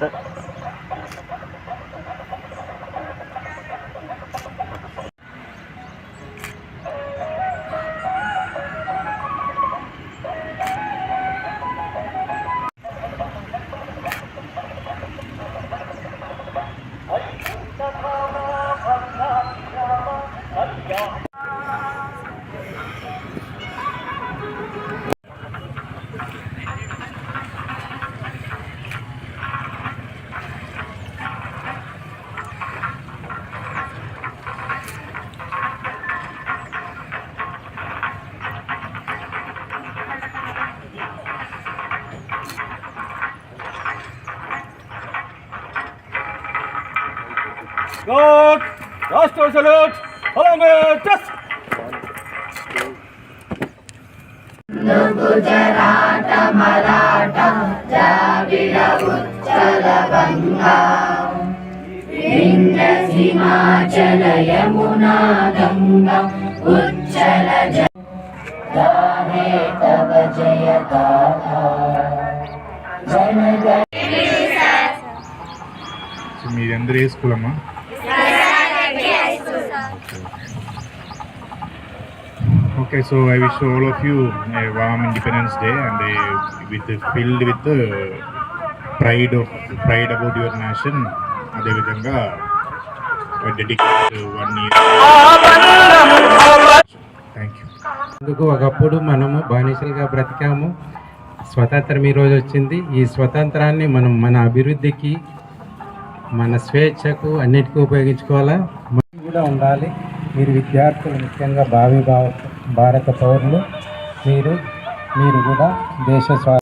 set. Yeah. Gut, das ist Salut. Hallo mit das. గుజరాట Maratha ద్రావిడ ఉత్తర బంగ యమునా గంగా ఉచ్చల గాహే తవ జయ గాథా మీరందరూ వేసుకోవాలమ్మా so I wish all of you warm independence day and with filled with pride of pride about your nation అదేవిధంగా one year thank you అందుకు ఒకప్పుడు మనము బానిసలుగా బ్రతికాము. స్వతంత్రం ఈరోజు వచ్చింది. ఈ స్వతంత్రాన్ని మనం మన అభివృద్ధికి మన స్వేచ్ఛకు అన్నిటికీ ఉపయోగించుకోవాలా? మనం కూడా ఉండాలి. మీరు విద్యార్థులు ముఖ్యంగా భావి భావ భారత పౌరులు మీరు మీరు కూడా దేశ స్వా